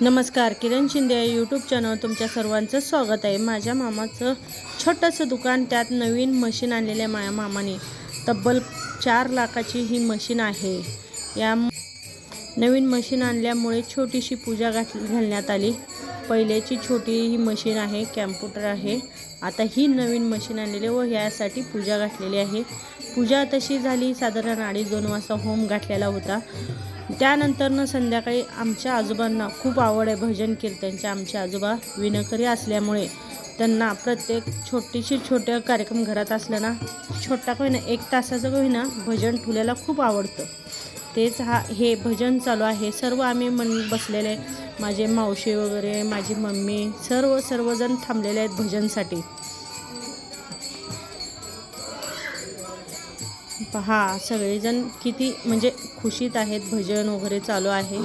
नमस्कार किरण शिंदे या YouTube channel तुमच्या सर्वांचं स्वागत आहे. माझ्या मामाचं छोटंसं दुकान त्यात नवीन मशीन आणलेलं आहे माझ्या मामाने. तब्बल चार लाखाची ही मशीन आहे. या नवीन मशीन आणल्यामुळे छोटीशी पूजा घात घालण्यात आली. पहिल्याची छोटी ही मशीन आहे कॅम्प्युटर आहे. आता ही नवीन मशीन आणलेली व ह्यासाठी पूजा घातलेली आहे. पूजा तशी झाली साधारण अडीच दोन वाजता होम गाठलेला होता. त्यानंतरनं संध्याकाळी आमच्या आजोबांना खूप आवड आहे भजन कीर्तनच्या आमचे आजोबा विनकरी असल्यामुळे त्यांना प्रत्येक छोटीशी छोट्या कार्यक्रम घरात असलं ना छोटा होईना एक तासाचं होईना भजन ठेवल्याला खूप आवडतं. तेच हा हे भजन चालू आहे. सर्व आम्ही मन बसलेले माझे मावशी वगैरे माझी मम्मी सर्व सर्वजण थांबलेले आहेत भजनसाठी. पहा सगळेजण किती म्हणजे खुशीत आहेत भजन वगैरे चालू आहे.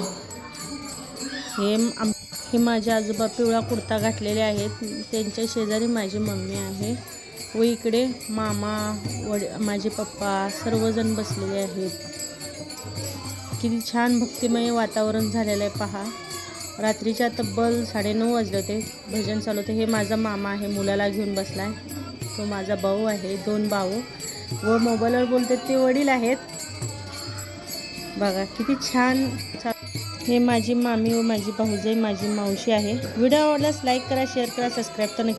हे आम हे माझे आजोबा पिवळा कुर्ता घातलेले आहेत. त्यांच्या शेजारी माझी मम्मी आहे. व इकडे मामा वड माझे पप्पा सर्वजण बसलेले आहेत. किती छान भक्तिमय वातावरण झालेलं आहे पहा. रात्रीच्या तब्बल साडेनऊ वाजले होते. भजन चालू होते. हे माझा मामा आहे मुलाला घेऊन बसला आहे तो माझा भाऊ आहे दोन भाऊ. व मोबाईलवर बोलतात ते वडील आहेत. बघा किती छान हे माझी मामी व माझी भाऊजाई माझी मावशी आहे. व्हिडिओ आवडल्यास लाईक करा शेअर करा सबस्क्राईब तर